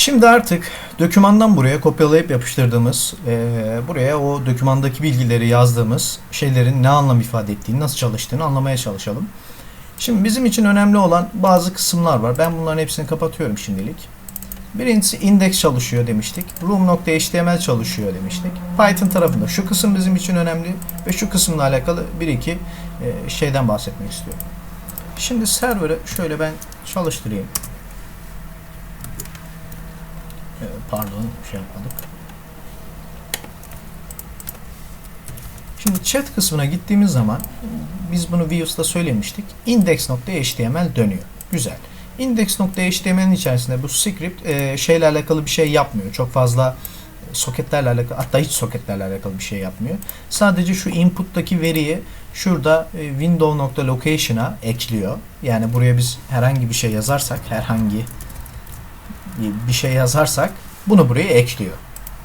Şimdi artık dokümandan buraya kopyalayıp yapıştırdığımız, eee, buraya o dokümandaki bilgileri yazdığımız şeylerin ne anlam ifade ettiğini, nasıl çalıştığını anlamaya çalışalım. Şimdi bizim için önemli olan bazı kısımlar var. Ben bunların hepsini kapatıyorum şimdilik. Birincisi index çalışıyor demiştik. Room.html çalışıyor demiştik. Python tarafında şu kısım bizim için önemli ve şu kısımla alakalı bir iki e, şeyden bahsetmek istiyorum. Şimdi server'ı şöyle ben çalıştırayım. Pardon şey yapmadık. Şimdi chat kısmına gittiğimiz zaman biz bunu Views'ta söylemiştik. Index.html dönüyor. Güzel. Index.html'in içerisinde bu script e, şeyle alakalı bir şey yapmıyor. Çok fazla soketlerle alakalı hatta hiç soketlerle alakalı bir şey yapmıyor. Sadece şu input'taki veriyi şurada e, window.location'a ekliyor. Yani buraya biz herhangi bir şey yazarsak, herhangi bir şey yazarsak bunu buraya ekliyor.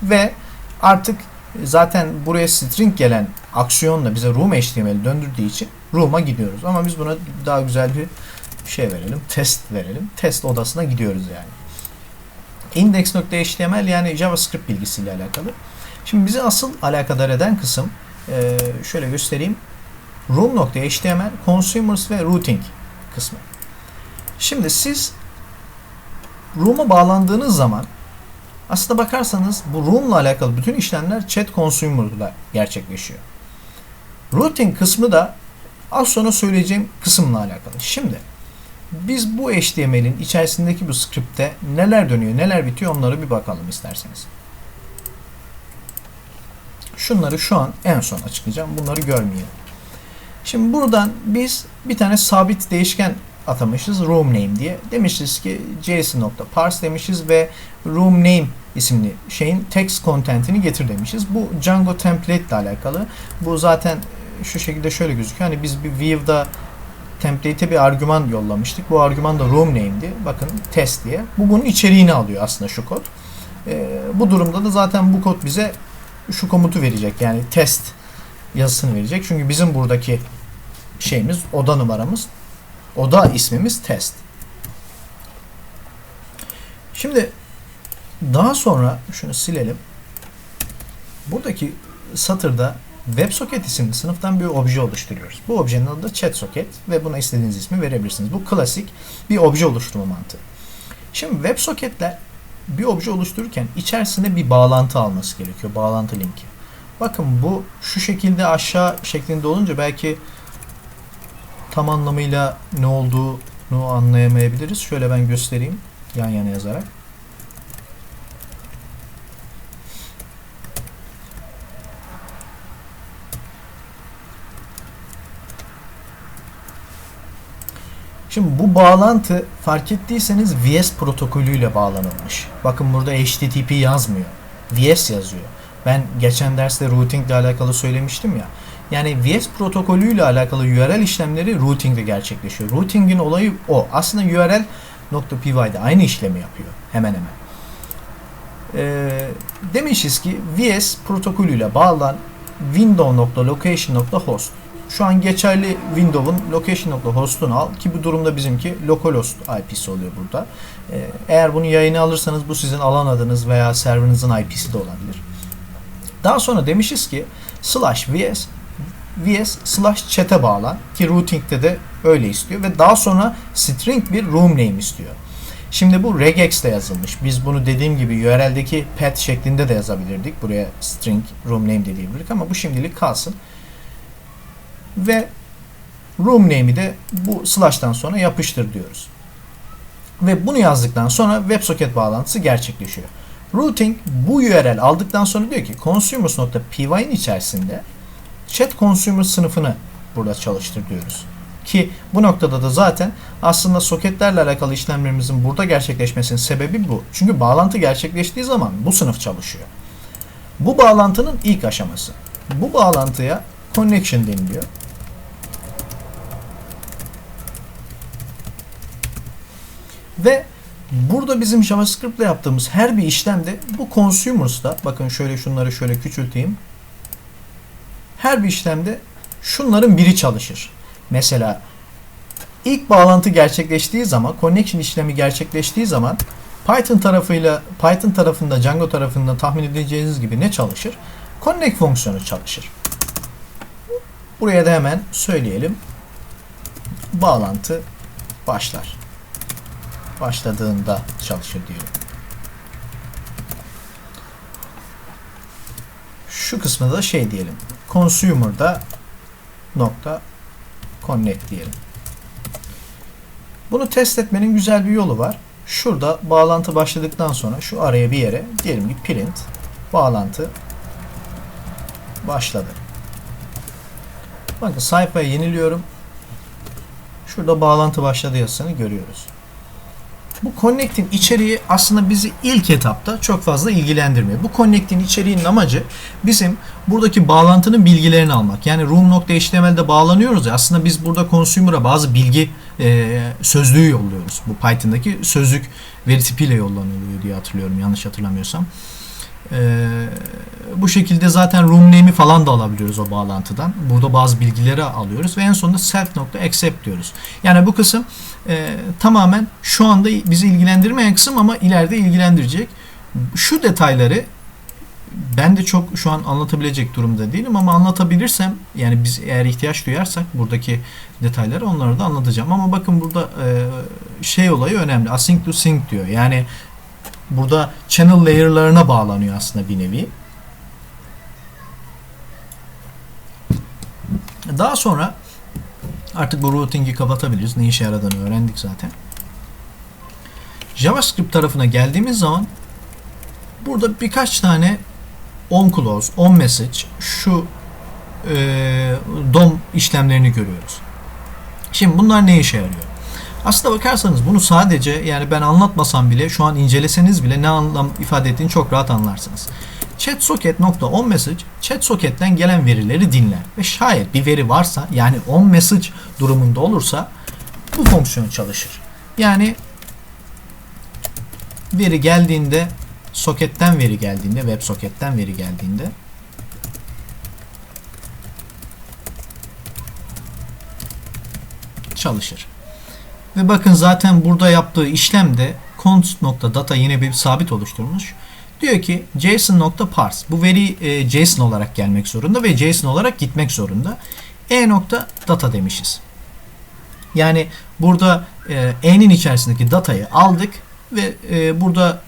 Ve artık zaten buraya string gelen aksiyonla bize room HTML döndürdüğü için room'a gidiyoruz. Ama biz buna daha güzel bir şey verelim. Test verelim. Test odasına gidiyoruz yani. Index.html yani JavaScript bilgisiyle alakalı. Şimdi bizi asıl alakadar eden kısım e, şöyle göstereyim. Room.html, Consumers ve Routing kısmı. Şimdi siz Room'a bağlandığınız zaman aslında bakarsanız bu Room'la alakalı bütün işlemler chat consumer'da gerçekleşiyor. Routing kısmı da az sonra söyleyeceğim kısımla alakalı. Şimdi biz bu HTML'in içerisindeki bu script'te neler dönüyor, neler bitiyor onları bir bakalım isterseniz. Şunları şu an en son açıklayacağım. Bunları görmeyelim. Şimdi buradan biz bir tane sabit değişken atamışız room name diye. Demişiz ki json.parse demişiz ve room name isimli şeyin text content'ini getir demişiz. Bu Django template ile alakalı. Bu zaten şu şekilde şöyle gözüküyor. Hani biz bir view'da template'e bir argüman yollamıştık. Bu argüman da room name'di. Bakın test diye. Bu bunun içeriğini alıyor aslında şu kod. Ee, bu durumda da zaten bu kod bize şu komutu verecek. Yani test yazısını verecek. Çünkü bizim buradaki şeyimiz oda numaramız oda ismimiz test. Şimdi daha sonra şunu silelim. Buradaki satırda WebSocket isimli sınıftan bir obje oluşturuyoruz. Bu objenin adı da ChatSocket ve buna istediğiniz ismi verebilirsiniz. Bu klasik bir obje oluşturma mantığı. Şimdi WebSocket'ler bir obje oluştururken içerisinde bir bağlantı alması gerekiyor. Bağlantı linki. Bakın bu şu şekilde aşağı şeklinde olunca belki tam anlamıyla ne olduğunu anlayamayabiliriz. Şöyle ben göstereyim yan yana yazarak. Şimdi bu bağlantı fark ettiyseniz VS protokolüyle bağlanılmış. Bakın burada HTTP yazmıyor. VS yazıyor. Ben geçen derste routing ile alakalı söylemiştim ya. Yani VS protokolüyle alakalı URL işlemleri routing'de gerçekleşiyor. Routing'in olayı o. Aslında URL.py'de aynı işlemi yapıyor. Hemen hemen. Ee, demişiz ki VS protokolüyle bağlan window.location.host şu an geçerli Windows'un location.host'unu al ki bu durumda bizimki localhost IP'si oluyor burada. Ee, eğer bunu yayına alırsanız bu sizin alan adınız veya serverinizin IP'si de olabilir. Daha sonra demişiz ki slash vs vs slash chat'e bağlan ki routing'de de öyle istiyor ve daha sonra string bir room name istiyor. Şimdi bu regex ile yazılmış. Biz bunu dediğim gibi URL'deki path şeklinde de yazabilirdik. Buraya string room name de diyebilirdik ama bu şimdilik kalsın. Ve room name'i de bu slash'tan sonra yapıştır diyoruz. Ve bunu yazdıktan sonra WebSocket bağlantısı gerçekleşiyor. Routing bu URL aldıktan sonra diyor ki consumers.py'nin içerisinde chat consumer sınıfını burada çalıştır diyoruz. Ki bu noktada da zaten aslında soketlerle alakalı işlemlerimizin burada gerçekleşmesinin sebebi bu. Çünkü bağlantı gerçekleştiği zaman bu sınıf çalışıyor. Bu bağlantının ilk aşaması. Bu bağlantıya connection deniliyor. Ve burada bizim JavaScript ile yaptığımız her bir işlemde bu consumers'da bakın şöyle şunları şöyle küçülteyim. Her bir işlemde şunların biri çalışır. Mesela ilk bağlantı gerçekleştiği zaman, connection işlemi gerçekleştiği zaman Python tarafıyla Python tarafında Django tarafında tahmin edeceğiniz gibi ne çalışır? Connect fonksiyonu çalışır. Buraya da hemen söyleyelim. Bağlantı başlar. Başladığında çalışır diyelim. Şu kısmına da şey diyelim. Consumer'da nokta connect diyelim. Bunu test etmenin güzel bir yolu var. Şurada bağlantı başladıktan sonra şu araya bir yere diyelim ki print bağlantı başladı. Bakın sayfayı yeniliyorum. Şurada bağlantı başladı yazısını görüyoruz. Bu Connect'in içeriği aslında bizi ilk etapta çok fazla ilgilendirmiyor. Bu Connect'in içeriğinin amacı bizim buradaki bağlantının bilgilerini almak. Yani room.html'de bağlanıyoruz ya aslında biz burada consumer'a bazı bilgi e, sözlüğü yolluyoruz. Bu Python'daki sözlük veri tipiyle yollanılıyor diye hatırlıyorum yanlış hatırlamıyorsam. E, bu şekilde zaten room name'i falan da alabiliyoruz o bağlantıdan. Burada bazı bilgileri alıyoruz ve en sonunda self.accept diyoruz. Yani bu kısım e, tamamen şu anda bizi ilgilendirmeyen kısım ama ileride ilgilendirecek. Şu detayları ben de çok şu an anlatabilecek durumda değilim ama anlatabilirsem yani biz eğer ihtiyaç duyarsak buradaki detayları onları da anlatacağım. Ama bakın burada e, şey olayı önemli. Async to sync diyor. Yani burada channel layer'larına bağlanıyor aslında bir nevi. Daha sonra artık bu routing'i kapatabiliriz. Ne işe yaradığını öğrendik zaten. JavaScript tarafına geldiğimiz zaman burada birkaç tane on clause, on message şu e, DOM işlemlerini görüyoruz. Şimdi bunlar ne işe yarıyor? Aslında bakarsanız bunu sadece yani ben anlatmasam bile şu an inceleseniz bile ne anlam ifade ettiğini çok rahat anlarsınız. ChatSocket.onMessage ChatSocket'ten gelen verileri dinler ve şayet bir veri varsa yani onMessage durumunda olursa bu fonksiyon çalışır. Yani veri geldiğinde soketten veri geldiğinde web soketten veri geldiğinde çalışır. Ve bakın zaten burada yaptığı işlemde const.data yine bir sabit oluşturmuş. Diyor ki JSON.parse. Bu veri e, JSON olarak gelmek zorunda ve JSON olarak gitmek zorunda. E.data demişiz. Yani burada e, E'nin içerisindeki datayı aldık ve e, burada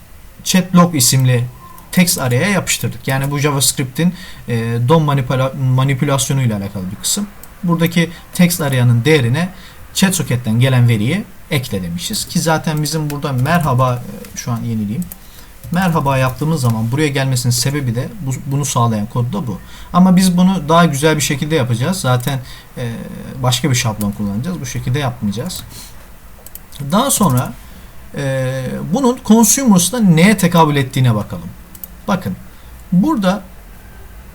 chatlog isimli text araya yapıştırdık. Yani bu JavaScript'in e, DOM manipüla manipülasyonu ile alakalı bir kısım. Buradaki text arayanın değerine chat socket'ten gelen veriyi ekle demişiz. Ki zaten bizim burada merhaba e, şu an yenileyim. Merhaba yaptığımız zaman buraya gelmesinin sebebi de bu, bunu sağlayan kod da bu. Ama biz bunu daha güzel bir şekilde yapacağız. Zaten e, başka bir şablon kullanacağız. Bu şekilde yapmayacağız. Daha sonra e, bunun consumers'da neye tekabül ettiğine bakalım. Bakın burada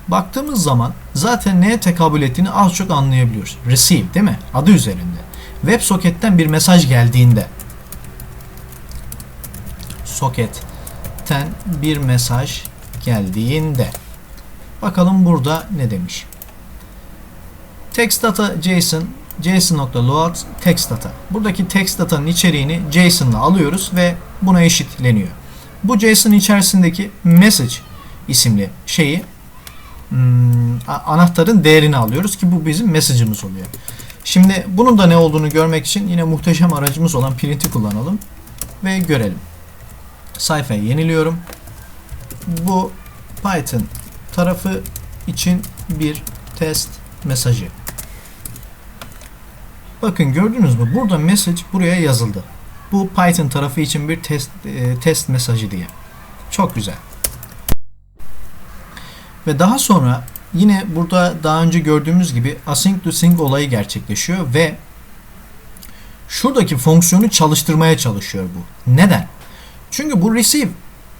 baktığımız zaman zaten neye tekabül ettiğini az çok anlayabiliyoruz. Receive değil mi? Adı üzerinde. WebSocket'ten bir mesaj geldiğinde soket'ten bir mesaj geldiğinde bakalım burada ne demiş. Text data JSON JSON.load text data. Buradaki text datanın içeriğini JSON'la alıyoruz ve buna eşitleniyor. Bu JSON içerisindeki message isimli şeyi hmm, anahtarın değerini alıyoruz ki bu bizim message'ımız oluyor. Şimdi bunun da ne olduğunu görmek için yine muhteşem aracımız olan print'i kullanalım ve görelim. Sayfayı yeniliyorum. Bu Python tarafı için bir test mesajı. Bakın gördünüz mü? Burada message buraya yazıldı. Bu Python tarafı için bir test e, test mesajı diye. Çok güzel. Ve daha sonra yine burada daha önce gördüğümüz gibi async to sync olayı gerçekleşiyor ve şuradaki fonksiyonu çalıştırmaya çalışıyor bu. Neden? Çünkü bu receive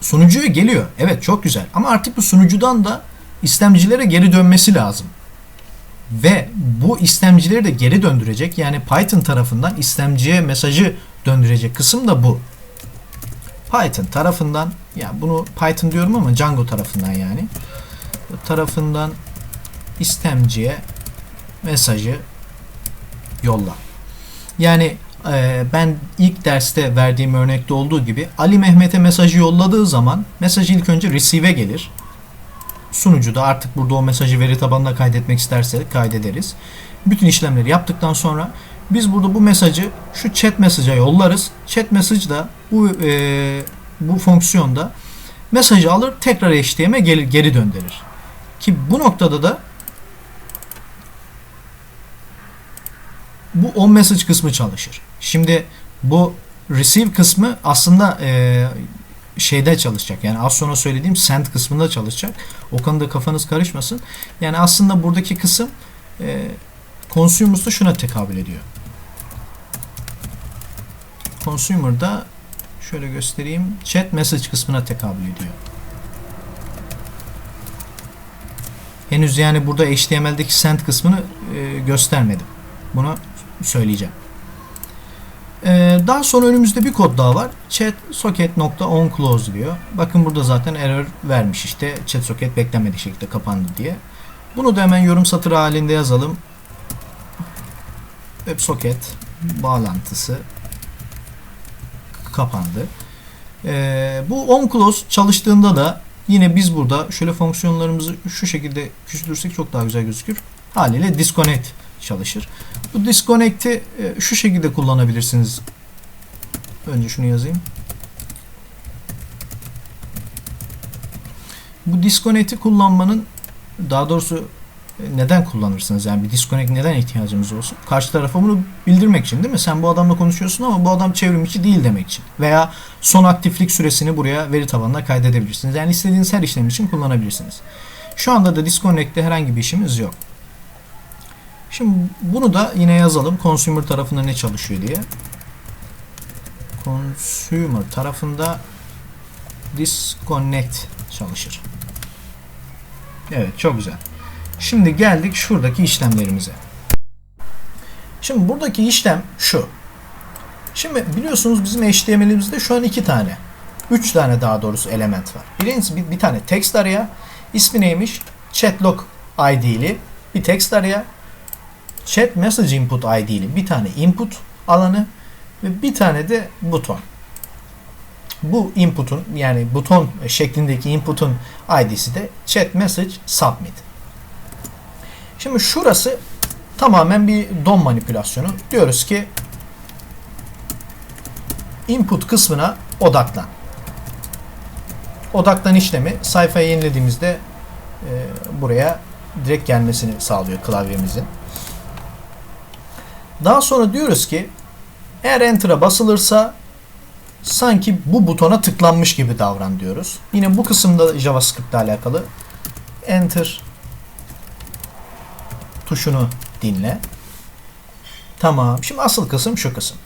sunucuya geliyor. Evet çok güzel. Ama artık bu sunucudan da istemcilere geri dönmesi lazım. Ve bu istemcileri de geri döndürecek. Yani Python tarafından istemciye mesajı döndürecek kısım da bu. Python tarafından ya bunu Python diyorum ama Django tarafından yani tarafından istemciye mesajı yolla. Yani ben ilk derste verdiğim örnekte olduğu gibi Ali Mehmet'e mesajı yolladığı zaman mesaj ilk önce receive'e gelir. Sunucu da artık burada o mesajı veri tabanına kaydetmek isterse kaydederiz. Bütün işlemleri yaptıktan sonra biz burada bu mesajı şu chat mesaj'a yollarız. Chat mesaj da bu e, bu fonksiyonda mesajı alır tekrar HTML'e geri, geri döndürür. Ki bu noktada da bu on message kısmı çalışır. Şimdi bu receive kısmı aslında e, şeyde çalışacak. Yani az sonra söylediğim send kısmında çalışacak. O konuda kafanız karışmasın. Yani aslında buradaki kısım e, consumer'da şuna tekabül ediyor. Consumer'da şöyle göstereyim. Chat message kısmına tekabül ediyor. Henüz yani burada HTML'deki send kısmını e, göstermedim. Bunu söyleyeceğim. Ee, daha sonra önümüzde bir kod daha var. Chat socket nokta on close diyor. Bakın burada zaten error vermiş işte. Chat socket beklenmedik şekilde kapandı diye. Bunu da hemen yorum satırı halinde yazalım. WebSocket bağlantısı kapandı. Ee, bu on close çalıştığında da yine biz burada şöyle fonksiyonlarımızı şu şekilde küçültürsek çok daha güzel gözükür. Haliyle disconnect çalışır. Bu disconnect'i e, şu şekilde kullanabilirsiniz. Önce şunu yazayım. Bu disconnect'i kullanmanın daha doğrusu e, neden kullanırsınız? Yani bir disconnect neden ihtiyacımız olsun? Karşı tarafa bunu bildirmek için değil mi? Sen bu adamla konuşuyorsun ama bu adam çevrim içi değil demek için. Veya son aktiflik süresini buraya veri tabanına kaydedebilirsiniz. Yani istediğiniz her işlem için kullanabilirsiniz. Şu anda da disconnect'te herhangi bir işimiz yok. Şimdi bunu da yine yazalım. Consumer tarafında ne çalışıyor diye. Consumer tarafında disconnect çalışır. Evet çok güzel. Şimdi geldik şuradaki işlemlerimize. Şimdi buradaki işlem şu. Şimdi biliyorsunuz bizim HTML'imizde şu an iki tane. Üç tane daha doğrusu element var. Birincisi bir, bir tane text araya. İsmi neymiş? Chatlog ID'li bir text araya. Chat Message Input ID'li bir tane input alanı ve bir tane de buton. Bu input'un yani buton şeklindeki input'un ID'si de Chat Message Submit. Şimdi şurası tamamen bir DOM manipülasyonu. Diyoruz ki input kısmına odaklan. Odaklan işlemi sayfayı yenilediğimizde e, buraya direkt gelmesini sağlıyor klavyemizin. Daha sonra diyoruz ki eğer Enter'a basılırsa sanki bu butona tıklanmış gibi davran diyoruz. Yine bu kısımda JavaScript ile alakalı Enter tuşunu dinle. Tamam. Şimdi asıl kısım şu kısım.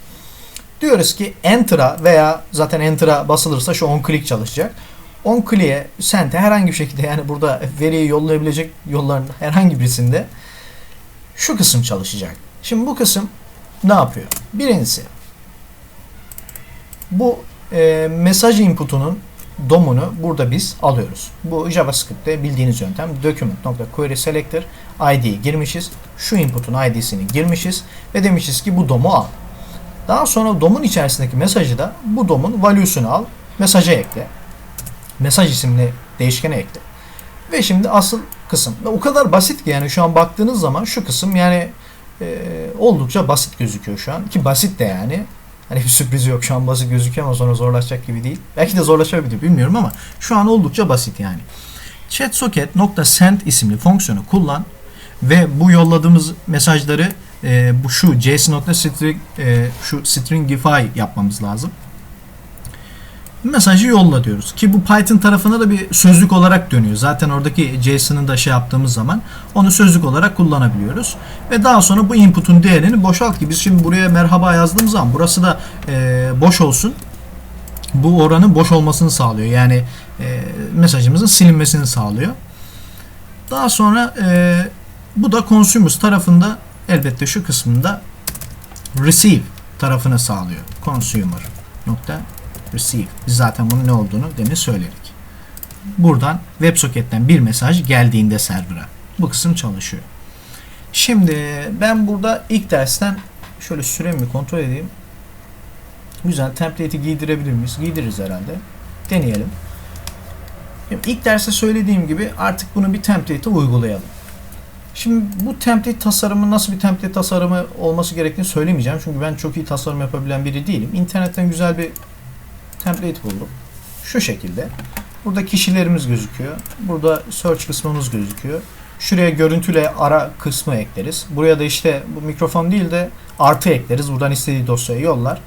Diyoruz ki Enter'a veya zaten Enter'a basılırsa şu on click çalışacak. On click'e sente herhangi bir şekilde yani burada veriyi yollayabilecek yolların herhangi birisinde şu kısım çalışacak. Şimdi bu kısım ne yapıyor? Birincisi bu e, mesaj inputunun domunu burada biz alıyoruz. Bu JavaScript'te bildiğiniz yöntem document.query selector id girmişiz. Şu inputun id'sini girmişiz ve demişiz ki bu domu al. Daha sonra domun içerisindeki mesajı da bu domun value'sunu al, mesaja ekle. Mesaj isimli değişkene ekle. Ve şimdi asıl kısım. O kadar basit ki yani şu an baktığınız zaman şu kısım yani e, oldukça basit gözüküyor şu an. Ki basit de yani. Hani bir sürpriz yok şu an basit gözüküyor ama sonra zorlaşacak gibi değil. Belki de zorlaşabilir bilmiyorum ama şu an oldukça basit yani. chatsocket.send isimli fonksiyonu kullan ve bu yolladığımız mesajları e, bu şu json.string e, şu stringify yapmamız lazım mesajı yolla diyoruz. Ki bu Python tarafına da bir sözlük olarak dönüyor. Zaten oradaki JSON'ı da şey yaptığımız zaman onu sözlük olarak kullanabiliyoruz. Ve daha sonra bu input'un değerini boşalt ki biz şimdi buraya merhaba yazdığımız zaman burası da e, boş olsun. Bu oranın boş olmasını sağlıyor. Yani e, mesajımızın silinmesini sağlıyor. Daha sonra e, bu da consumers tarafında elbette şu kısmında receive tarafını sağlıyor. Consumer nokta receive. Biz zaten bunun ne olduğunu demin söyledik. Buradan WebSocket'ten bir mesaj geldiğinde server'a. Bu kısım çalışıyor. Şimdi ben burada ilk dersten şöyle süremi kontrol edeyim. Güzel. Template'i giydirebilir miyiz? Giydiririz herhalde. Deneyelim. Şimdi ilk derste söylediğim gibi artık bunu bir template'e uygulayalım. Şimdi bu template tasarımı nasıl bir template tasarımı olması gerektiğini söylemeyeceğim. Çünkü ben çok iyi tasarım yapabilen biri değilim. İnternetten güzel bir template buldum. Şu şekilde. Burada kişilerimiz gözüküyor. Burada search kısmımız gözüküyor. Şuraya görüntüle ara kısmı ekleriz. Buraya da işte bu mikrofon değil de artı ekleriz. Buradan istediği dosyayı yollar.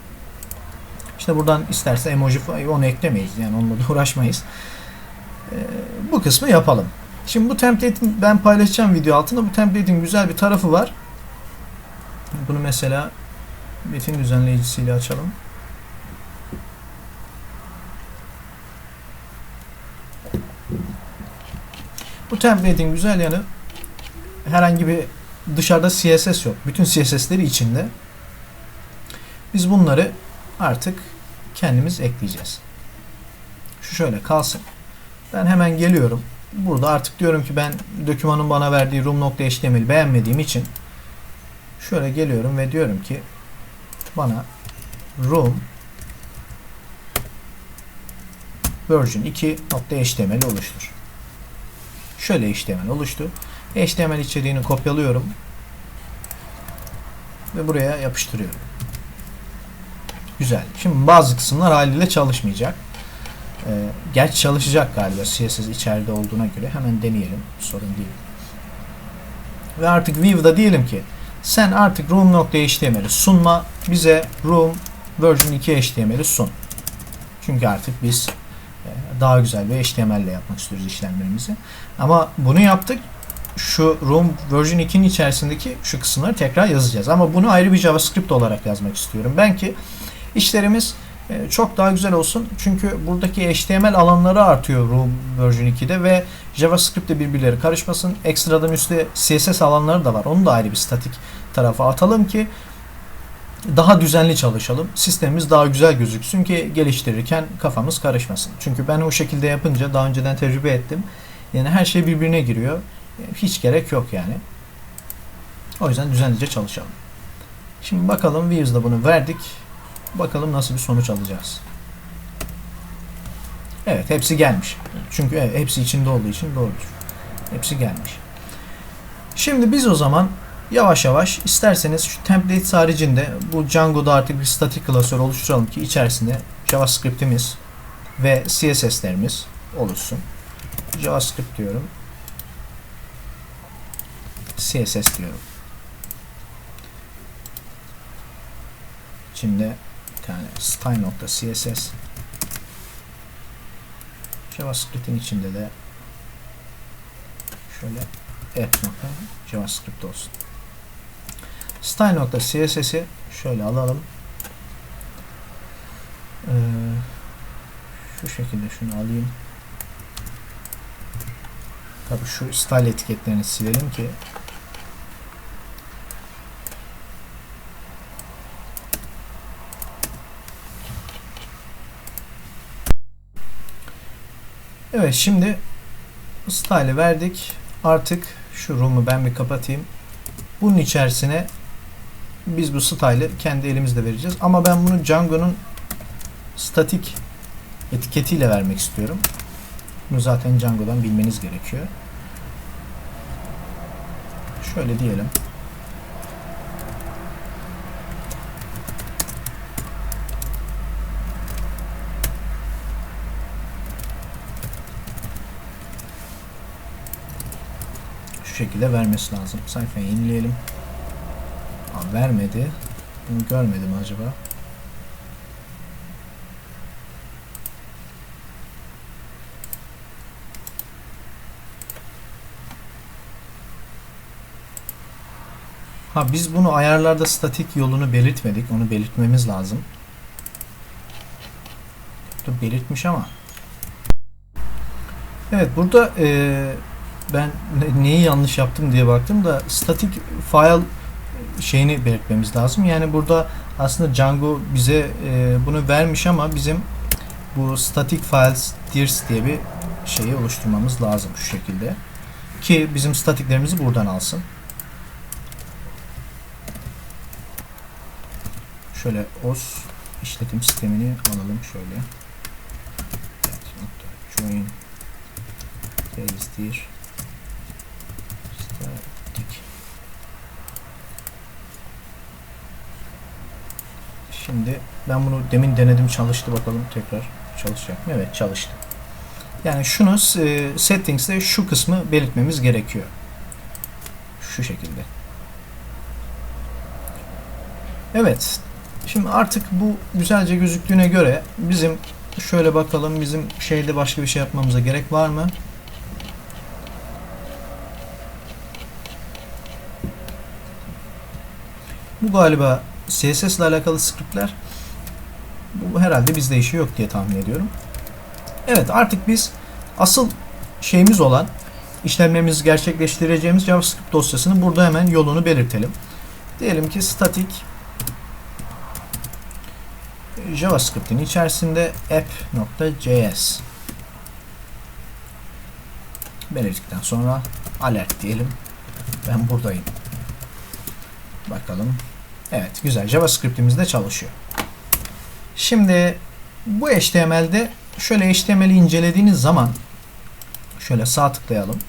İşte buradan isterse emoji onu eklemeyiz. Yani onunla da uğraşmayız. Ee, bu kısmı yapalım. Şimdi bu template'in ben paylaşacağım video altında bu template'in güzel bir tarafı var. Bunu mesela metin düzenleyicisiyle açalım. Bu template'in güzel yanı herhangi bir dışarıda CSS yok. Bütün CSS'leri içinde. Biz bunları artık kendimiz ekleyeceğiz. Şu şöyle kalsın. Ben hemen geliyorum. Burada artık diyorum ki ben dokümanın bana verdiği room.html'i beğenmediğim için şöyle geliyorum ve diyorum ki bana room version 2.html oluştur. Şöyle HTML oluştu. HTML içeriğini kopyalıyorum ve buraya yapıştırıyorum. Güzel. Şimdi bazı kısımlar haliyle çalışmayacak. Ee, gerçi çalışacak galiba CSS içeride olduğuna göre. Hemen deneyelim. Sorun değil. Ve artık View'da diyelim ki sen artık room.html'i sunma. Bize room version 2 HTML'i sun. Çünkü artık biz daha güzel bir HTML ile yapmak istiyoruz işlemlerimizi. Ama bunu yaptık. Şu room version 2'nin içerisindeki şu kısımları tekrar yazacağız. Ama bunu ayrı bir JavaScript olarak yazmak istiyorum. Ben ki işlerimiz e, çok daha güzel olsun. Çünkü buradaki HTML alanları artıyor Room version 2'de ve JavaScript'te birbirleri karışmasın. Ekstradan üstte CSS alanları da var. Onu da ayrı bir statik tarafa atalım ki daha düzenli çalışalım. Sistemimiz daha güzel gözüksün ki geliştirirken kafamız karışmasın. Çünkü ben o şekilde yapınca daha önceden tecrübe ettim. Yani her şey birbirine giriyor. Hiç gerek yok yani. O yüzden düzenlice çalışalım. Şimdi bakalım Views'da bunu verdik. Bakalım nasıl bir sonuç alacağız. Evet hepsi gelmiş. Çünkü evet, hepsi içinde olduğu için doğrudur. Hepsi gelmiş. Şimdi biz o zaman yavaş yavaş isterseniz şu templates haricinde bu Django'da artık bir statik klasör oluşturalım ki içerisinde JavaScript'imiz ve CSS'lerimiz oluşsun. JavaScript diyorum. CSS diyorum. Şimdi bir tane style.css JavaScript'in içinde de şöyle f.javascript olsun. Style.css'i şöyle alalım. Ee, şu şekilde şunu alayım. Tabi şu style etiketlerini silelim ki Evet şimdi style'ı verdik. Artık şu room'u ben bir kapatayım. Bunun içerisine biz bu style'ı kendi elimizle vereceğiz. Ama ben bunu Django'nun statik etiketiyle vermek istiyorum. Bunu zaten Django'dan bilmeniz gerekiyor. Şöyle diyelim. Şu şekilde vermesi lazım. Sayfayı yenileyelim. Aa, vermedi. Bunu görmedim acaba. Ha biz bunu ayarlarda statik yolunu belirtmedik. Onu belirtmemiz lazım. Dur, belirtmiş ama. Evet burada e, ben ne- neyi yanlış yaptım diye baktım da statik file şeyini belirtmemiz lazım. Yani burada aslında Django bize e, bunu vermiş ama bizim bu static files dirs diye bir şeyi oluşturmamız lazım şu şekilde. Ki bizim statiklerimizi buradan alsın. Şöyle os işletim sistemini alalım şöyle. Evet, join Restir static Şimdi ben bunu demin denedim çalıştı bakalım tekrar çalışacak mı? Evet çalıştı. Yani şunu e, settings'te şu kısmı belirtmemiz gerekiyor. Şu şekilde. Evet. Şimdi artık bu güzelce gözüktüğüne göre bizim şöyle bakalım bizim şeyde başka bir şey yapmamıza gerek var mı? Bu galiba CSS ile alakalı scriptler. Bu herhalde bizde işi yok diye tahmin ediyorum. Evet artık biz asıl şeyimiz olan işlemlerimizi gerçekleştireceğimiz JavaScript dosyasını burada hemen yolunu belirtelim. Diyelim ki static JavaScript'in içerisinde app.js belirttikten sonra alert diyelim. Ben buradayım. Bakalım. Evet güzel. JavaScript'imiz de çalışıyor. Şimdi bu HTML'de şöyle HTML'i incelediğiniz zaman şöyle sağ tıklayalım.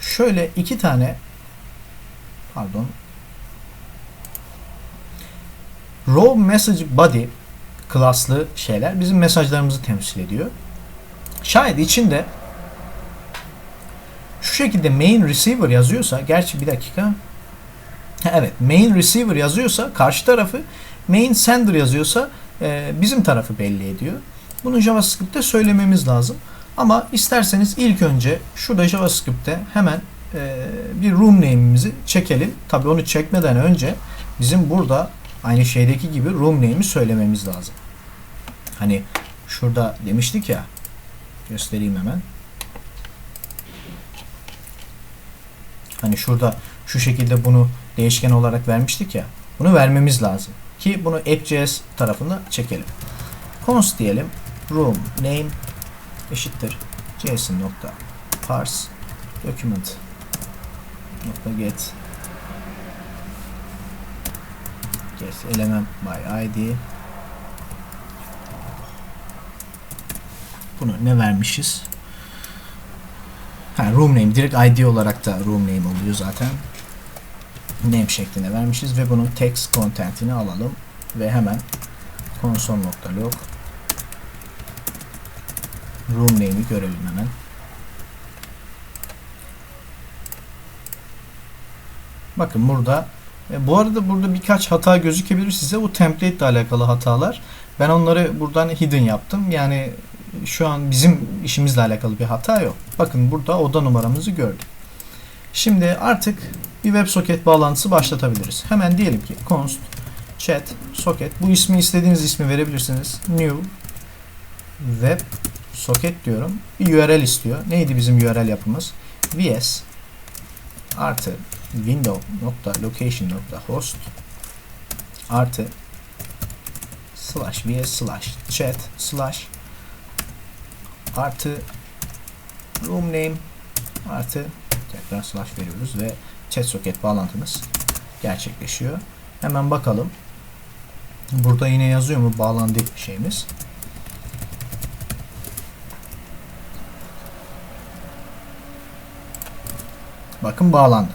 Şöyle iki tane pardon Raw Message Body klaslı şeyler bizim mesajlarımızı temsil ediyor. Şayet içinde şu şekilde main receiver yazıyorsa gerçi bir dakika evet main receiver yazıyorsa karşı tarafı main sender yazıyorsa e, bizim tarafı belli ediyor. Bunu JavaScript'te söylememiz lazım. Ama isterseniz ilk önce şurada JavaScript'te hemen e, bir room name'imizi çekelim. Tabi onu çekmeden önce bizim burada aynı şeydeki gibi room name'i söylememiz lazım. Hani şurada demiştik ya göstereyim hemen. Hani şurada şu şekilde bunu değişken olarak vermiştik ya. Bunu vermemiz lazım. Ki bunu app.js tarafında çekelim. const diyelim. room name eşittir json nokta parse document nokta get get element by id bunu ne vermişiz ha, room name direkt id olarak da room name oluyor zaten name şeklinde vermişiz ve bunun text content'ini alalım ve hemen console.log room name'i görelim hemen. Bakın burada e, bu arada burada birkaç hata gözükebilir size. Bu template ile alakalı hatalar. Ben onları buradan hidden yaptım. Yani şu an bizim işimizle alakalı bir hata yok. Bakın burada oda numaramızı gördük. Şimdi artık bir WebSocket bağlantısı başlatabiliriz. Hemen diyelim ki const chat socket bu ismi istediğiniz ismi verebilirsiniz. New web socket diyorum. Bir URL istiyor. Neydi bizim URL yapımız? vs artı window.location.host artı slash vs slash chat slash artı room name artı tekrar slash veriyoruz ve chat socket bağlantımız gerçekleşiyor. Hemen bakalım. Burada yine yazıyor mu bağlandı şeyimiz. Bakın bağlandık.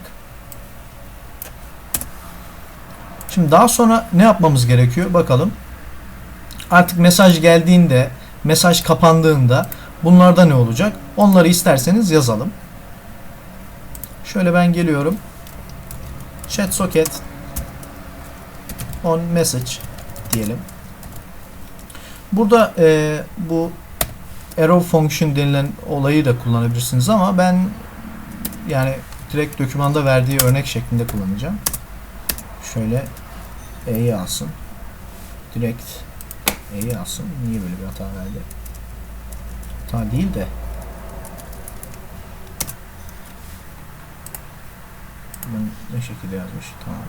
Şimdi daha sonra ne yapmamız gerekiyor? Bakalım. Artık mesaj geldiğinde, mesaj kapandığında bunlarda ne olacak? Onları isterseniz yazalım. Şöyle ben geliyorum. Chat socket on message diyelim. Burada e, bu arrow function denilen olayı da kullanabilirsiniz ama ben yani direkt dokümanda verdiği örnek şeklinde kullanacağım. Şöyle E'yi alsın. Direkt E'yi alsın. Niye böyle bir hata verdi? Hata değil de Bunu ne şekilde yazmış? Tamam.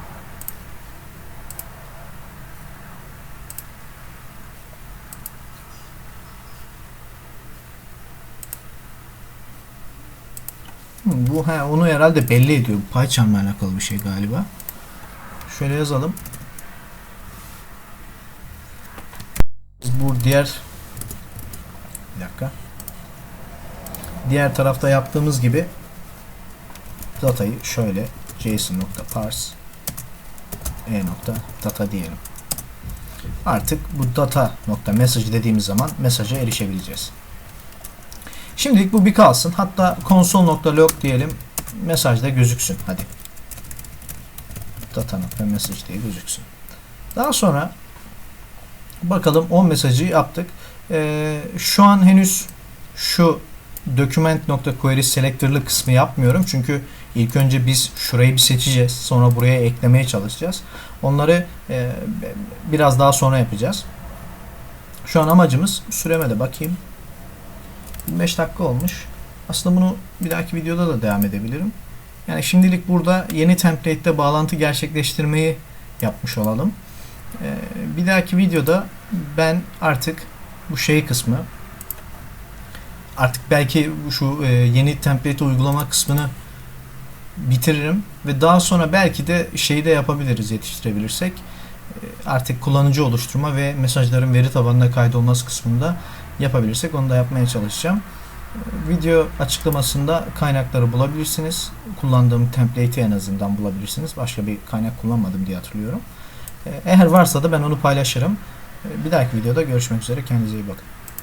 Bu he, onu herhalde belli ediyor. PyCharm'la alakalı bir şey galiba. Şöyle yazalım. diğer bir dakika. Diğer tarafta yaptığımız gibi datayı şöyle json.parse e.data diyelim. Artık bu data nokta message dediğimiz zaman mesaja erişebileceğiz. Şimdilik bu bir kalsın. Hatta console.log diyelim. Mesajda gözüksün. Hadi. Data nokta message diye gözüksün. Daha sonra bakalım 10 mesajı yaptık. Ee, şu an henüz şu document.query selector'lı kısmı yapmıyorum. Çünkü ilk önce biz şurayı bir seçeceğiz. Sonra buraya eklemeye çalışacağız. Onları e, biraz daha sonra yapacağız. Şu an amacımız süreme de bakayım. 25 dakika olmuş. Aslında bunu bir dahaki videoda da devam edebilirim. Yani şimdilik burada yeni template'te bağlantı gerçekleştirmeyi yapmış olalım. Ee, bir dahaki videoda ben artık bu şey kısmı artık belki şu e, yeni template uygulama kısmını bitiririm ve daha sonra belki de şeyi de yapabiliriz yetiştirebilirsek E, artık kullanıcı oluşturma ve mesajların veri tabanına kaydolması kısmında yapabilirsek onu da yapmaya çalışacağım. E, Video açıklamasında kaynakları bulabilirsiniz. Kullandığım template'i en azından bulabilirsiniz. Başka bir kaynak kullanmadım diye hatırlıyorum. E, Eğer varsa da ben onu paylaşırım. Bir dahaki videoda görüşmek üzere. Kendinize iyi bakın.